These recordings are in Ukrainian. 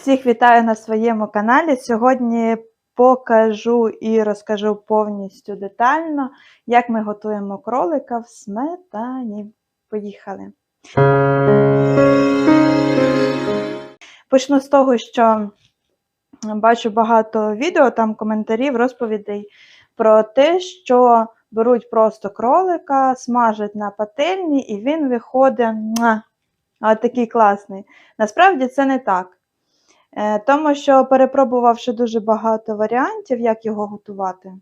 Всіх вітаю на своєму каналі. Сьогодні покажу і розкажу повністю детально, як ми готуємо кролика в сметані. Поїхали. Почну з того, що бачу багато відео, там коментарів, розповідей про те, що беруть просто кролика, смажать на пательні, і він виходить от такий класний. Насправді це не так. Е, Тому що, перепробувавши дуже багато варіантів, як його готувати,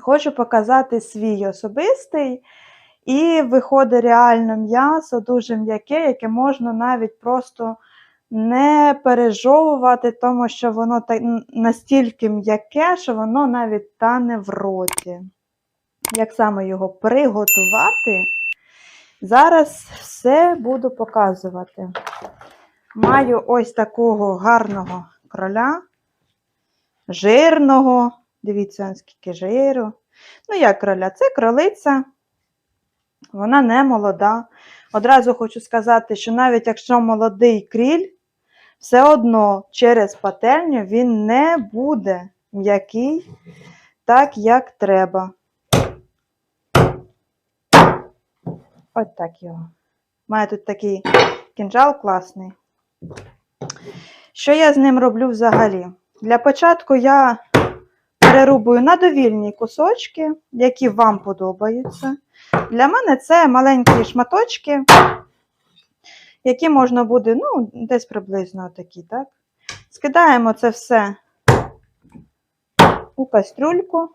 хочу показати свій особистий. І виходить реально м'ясо, дуже м'яке, яке можна навіть просто не пережовувати, тому що воно настільки м'яке, що воно навіть тане в роті. Як саме його приготувати, зараз все буду показувати. Маю ось такого гарного кроля, жирного. Дивіться, скільки жиру. Ну, як кроля? Це кролиця, вона не молода. Одразу хочу сказати, що навіть якщо молодий кріль, все одно через пательню він не буде м'який, так як треба. Ось так його. Має тут такий кінжал класний. Що я з ним роблю взагалі? Для початку я перерубую на довільні кусочки, які вам подобаються. Для мене це маленькі шматочки, які можна буде, ну, десь приблизно такі, так? Скидаємо це все у кастрюльку.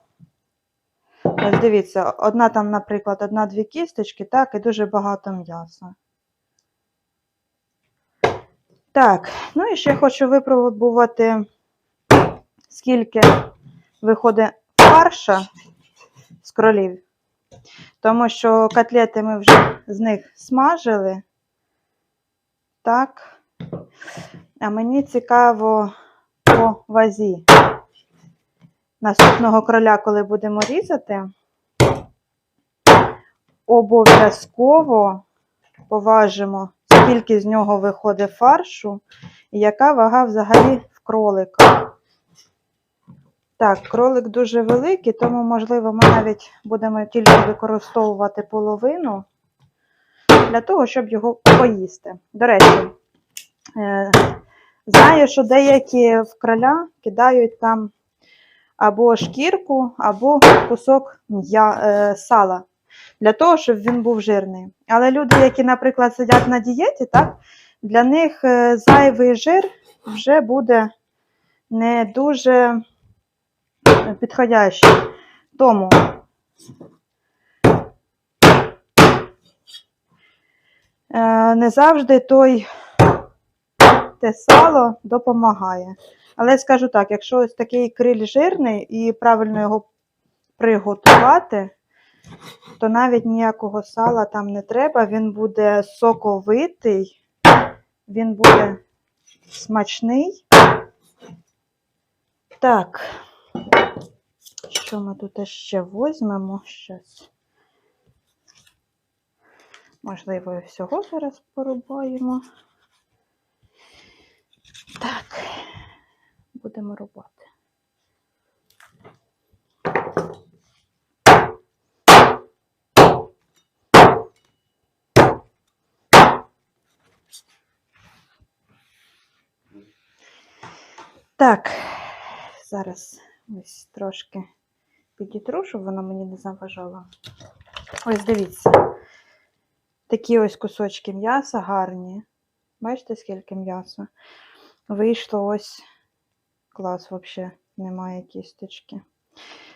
Ось дивіться, одна там, наприклад, одна-дві кісточки, так, і дуже багато м'яса. Так, ну і ще хочу випробувати, скільки виходить фарша з кролів. Тому що котлети ми вже з них смажили. Так. А мені цікаво по вазі. Наступного кроля, коли будемо різати, обов'язково поважимо, скільки з нього виходить фаршу і яка вага взагалі в кролика. Так, кролик дуже великий, тому, можливо, ми навіть будемо тільки використовувати половину для того, щоб його поїсти. До речі, е, знаю, що деякі в кроля кидають там або шкірку, або кусок е, сала, для того, щоб він був жирний. Але люди, які, наприклад, сидять на дієті, так, для них е, зайвий жир вже буде не дуже підходящий. Тому е, не завжди той те сало допомагає. Але скажу так, якщо ось такий криль жирний і правильно його приготувати, то навіть ніякого сала там не треба, він буде соковитий, він буде смачний. Так, що ми тут ще візьмемо щось? Можливо, всього зараз порубаємо. Так, будемо рубати. Так, зараз ось трошки підітру, щоб воно мені не заважало. Ось дивіться. Такі ось кусочки м'яса гарні. Бачите, скільки м'яса? Вийшло ось клас, взагалі, немає кісточки.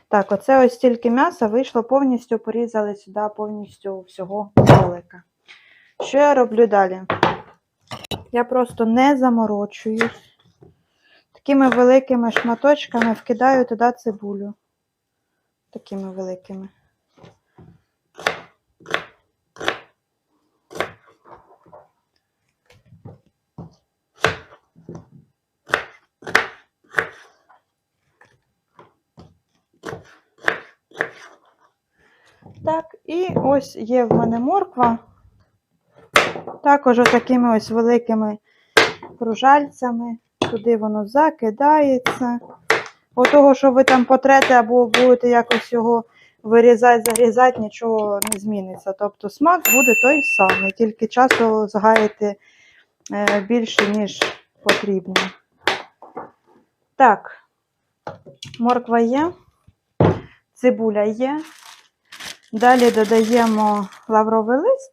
Так, оце ось стільки м'яса вийшло, повністю порізали сюди повністю всього кролика. Що я роблю далі? Я просто не заморочуюсь. Такими великими шматочками вкидаю туди цибулю. Такими великими. Так, і ось є в мене морква. Також такими ось великими кружальцями. Туди воно закидається. От того, що ви там потрете або будете якось його вирізати, зарізати, нічого не зміниться. Тобто смак буде той самий, тільки часу згаяти е, більше, ніж потрібно. Так, морква є, цибуля є. Далі додаємо лавровий лист,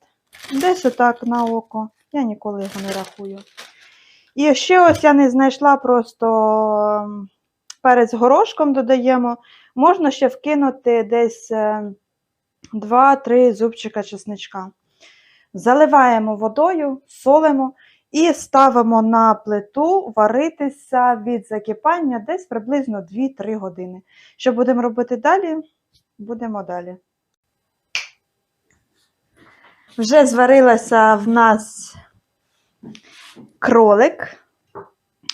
десь отак на око. Я ніколи його не рахую. І ще ось я не знайшла просто ем, перець горошком додаємо. Можна ще вкинути десь е, 2-3 зубчика чесничка. Заливаємо водою, солимо і ставимо на плиту варитися від закипання десь приблизно 2-3 години. Що будемо робити далі? Будемо далі. Вже зварилася в нас кролик.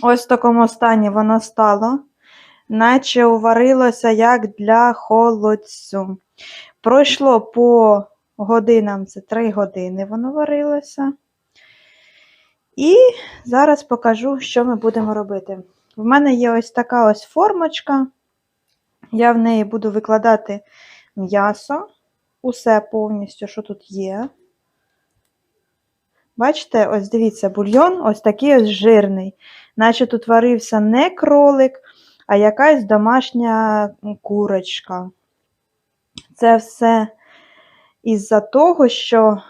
Ось в такому стані воно стало, наче уварилося як для холодцю. Пройшло по годинам, це 3 години воно варилося. І зараз покажу, що ми будемо робити. В мене є ось така ось формочка. Я в неї буду викладати м'ясо, усе повністю, що тут є. Бачите, ось дивіться, бульйон ось такий ось жирний. Наче тут варився не кролик, а якась домашня курочка. Це все із-за того, що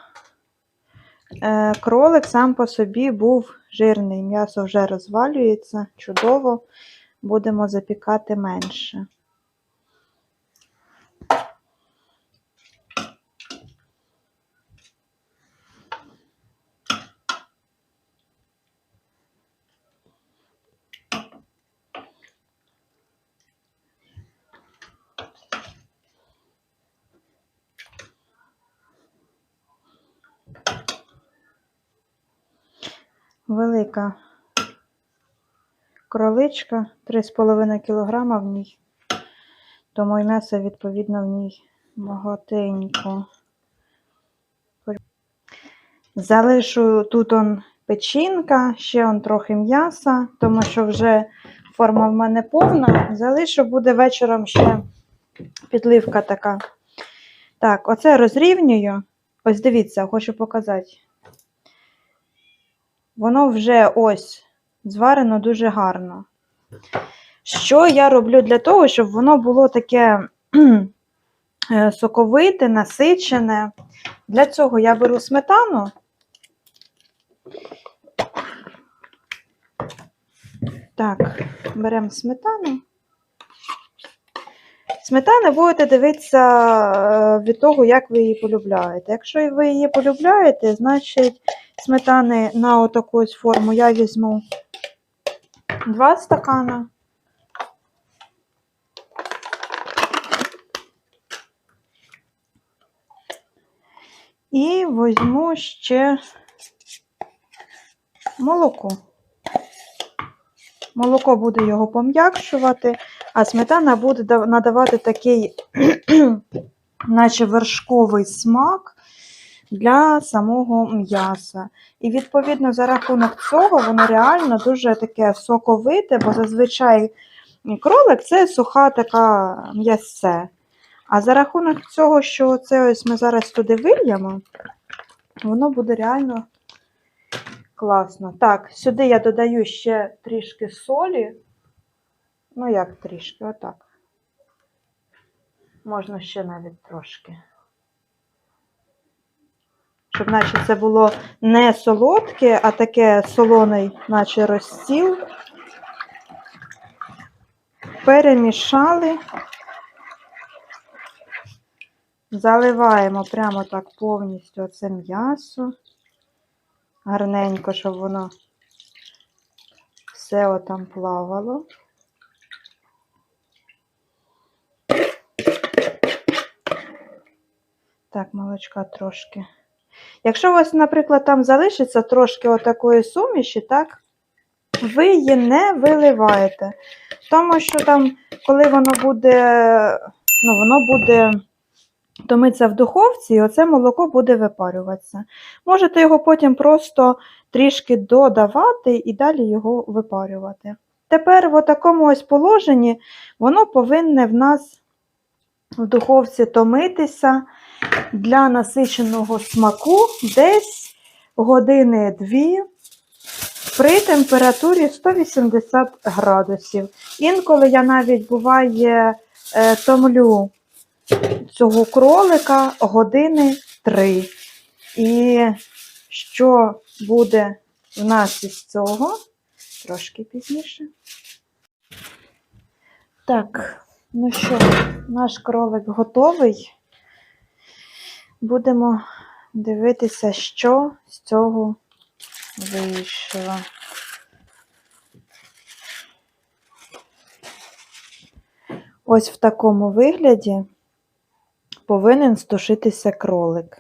е, кролик сам по собі був жирний. М'ясо вже розвалюється, чудово, будемо запікати менше. Велика кроличка, 3,5 кг в ній. Тому і м'ясо, відповідно, в ній багатенько. Залишу тут он печінка, ще он трохи м'яса, тому що вже форма в мене повна. Залишу, буде вечором ще підливка така. Так, оце розрівнюю. Ось дивіться, хочу показати. Воно вже ось зварено дуже гарно. Що я роблю для того, щоб воно було таке е, соковите, насичене. Для цього я беру сметану. Так, беремо сметану. Сметани будете дивитися е, від того, як ви її полюбляєте. Якщо ви її полюбляєте, значить сметани на отаку ось форму я візьму 2 стакана. І візьму ще молоко. Молоко буде його пом'якшувати, а сметана буде надавати такий, наче вершковий смак для самого м'яса. І відповідно за рахунок цього воно реально дуже таке соковите, бо зазвичай кролик це суха така м'ясце. А за рахунок цього, що це ось ми зараз туди вильємо, воно буде реально класно. Так, сюди я додаю ще трішки солі. Ну, як трішки, отак. Можна ще навіть трошки. Щоб наче це було не солодке, а таке солоний, наче розсіл. Перемішали. Заливаємо прямо так повністю оце м'ясо. Гарненько, щоб воно все отам плавало. Так, молочка трошки. Якщо у вас, наприклад, там залишиться трошки отакої суміші, так, ви її не виливаєте. Тому що там, коли воно буде, ну, воно буде томиться в духовці, і оце молоко буде випарюватися. Можете його потім просто трішки додавати і далі його випарювати. Тепер в такому ось положенні воно повинне в нас в духовці томитися для насиченого смаку десь години дві при температурі 180 градусів. Інколи я навіть буває е, томлю цього кролика години три. І що буде в нас із цього? Трошки пізніше. Так, ну що, наш кролик готовий. Будемо дивитися, що з цього вийшло. Ось в такому вигляді повинен стушитися кролик.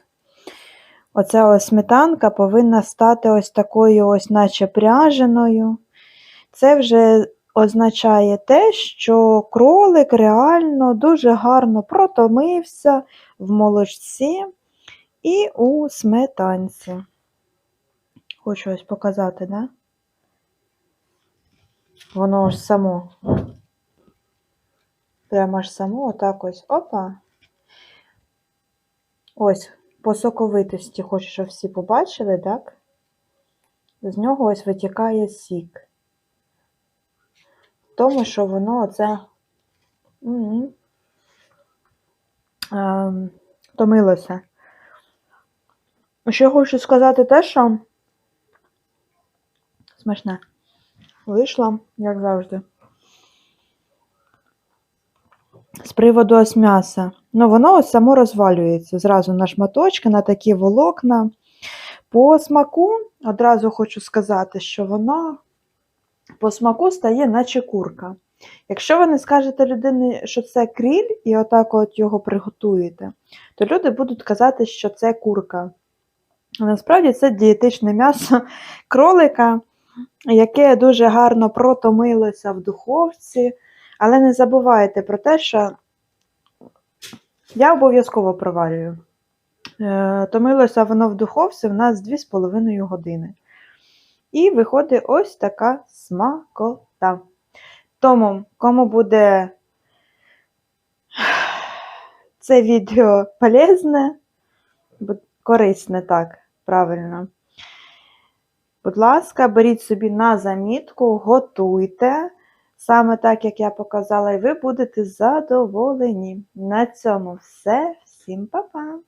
Оця ось сметанка повинна стати ось такою, ось наче пряженою. Це вже означає те, що кролик реально дуже гарно протомився в молочці і у сметанці. Хочу ось показати, да? Воно ж само. Прямо ж само, отак ось. Опа. Ось, по соковитості, хочу, щоб всі побачили, так? З нього ось витікає сік. Тому що воно оце ем, томилося. Ще хочу сказати те, що смачне. Вийшло, як завжди. З приводу ось м'яса. Ну, воно ось само розвалюється зразу на шматочки, на такі волокна. По смаку одразу хочу сказати, що воно по смаку стає наче курка. Якщо ви не скажете людині, що це кріль, і отак от його приготуєте, то люди будуть казати, що це курка. Насправді це дієтичне м'ясо кролика, яке дуже гарно протомилося в духовці. Але не забувайте про те, що я обов'язково проварюю. Е, Томилося воно в духовці в нас 2,5 години. І виходить ось така смакота. Тому, кому буде це відео полезне, корисне, так, правильно. Будь ласка, беріть собі на замітку, готуйте. Саме так, як я показала, і ви будете задоволені. На цьому все. Всім па-па!